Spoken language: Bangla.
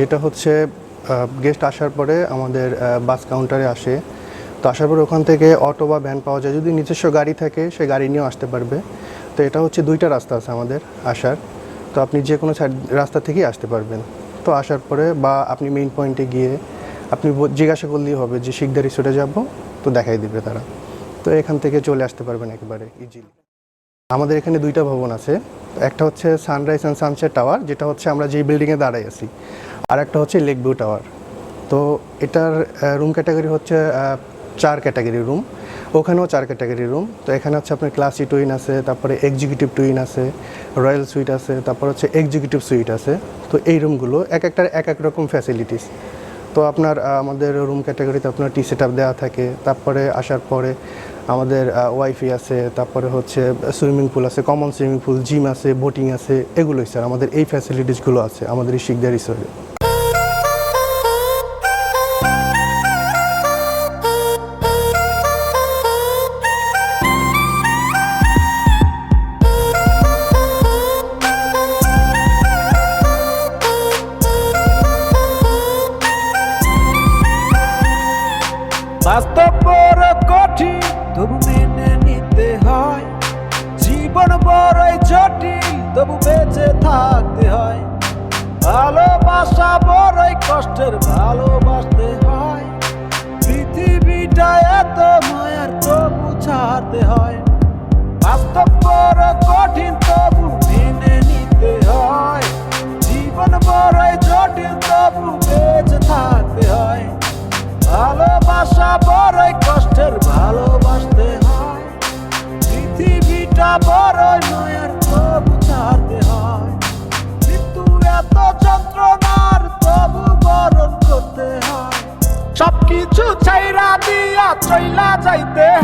যেটা হচ্ছে গেস্ট আসার পরে আমাদের বাস কাউন্টারে আসে। তো আসার পরে ওখান থেকে অটো বা ভ্যান পাওয়া যায়। যদি নিজস্ব গাড়ি থাকে, সে গাড়ি নিয়েও আসতে পারবে। তো এটা হচ্ছে দুইটা রাস্তা আছে আমাদের আসার। তো আপনি যে কোনো রাস্তা থেকেই আসতে পারবেন। তো আসার পরে বা আপনি মেইন পয়েন্টে গিয়ে আপনি জিজ্ঞাসা করলেই হবে যে শিকদার রিসোর্টে যাব? তো দেখাই দিবে তারা। তো এখান থেকে চলে আসতে পারবেন একেবারে ইজিলি আমাদের এখানে দুইটা ভবন আছে। একটা হচ্ছে সানরাইজ অ্যান্ড সানসেট টাওয়ার যেটা হচ্ছে আমরা যেই বিল্ডিংয়ে দাঁড়াই আছি। আর একটা হচ্ছে লেক ভিউ টাওয়ার। তো এটার রুম ক্যাটাগরি হচ্ছে চার ক্যাটাগরি রুম ওখানেও চার ক্যাটাগরি রুম তো এখানে হচ্ছে আপনার ক্লাসি টুইন আছে, তারপরে এক্সিকিউটিভ টুইন আছে রয়্যাল সুইট আছে, তারপর হচ্ছে এক্সিকিউটিভ সুইট আছে। তো এই রুমগুলো এক একটার এক এক রকম ফ্যাসিলিটিস তো আপনার আমাদের রুম ক্যাটাগরিতে আপনার টি সেট আপ দেওয়া থাকে। তারপরে আসার পরে আমাদের ওয়াইফাই আছে, তারপরে হচ্ছে সুইমিং পুল আছে কমন সুইমিং পুল জিম আছে বোটিং আছে, এগুলোই স্যার আমাদের এই ফ্যাসিলিটিসগুলো আছে আমাদের এই শিকদার রিসোর্টে কষ্টের ভালোবাসতে হয়। পৃথিবীটা এত মায়ার তবু ছাড়তে হয়। করতে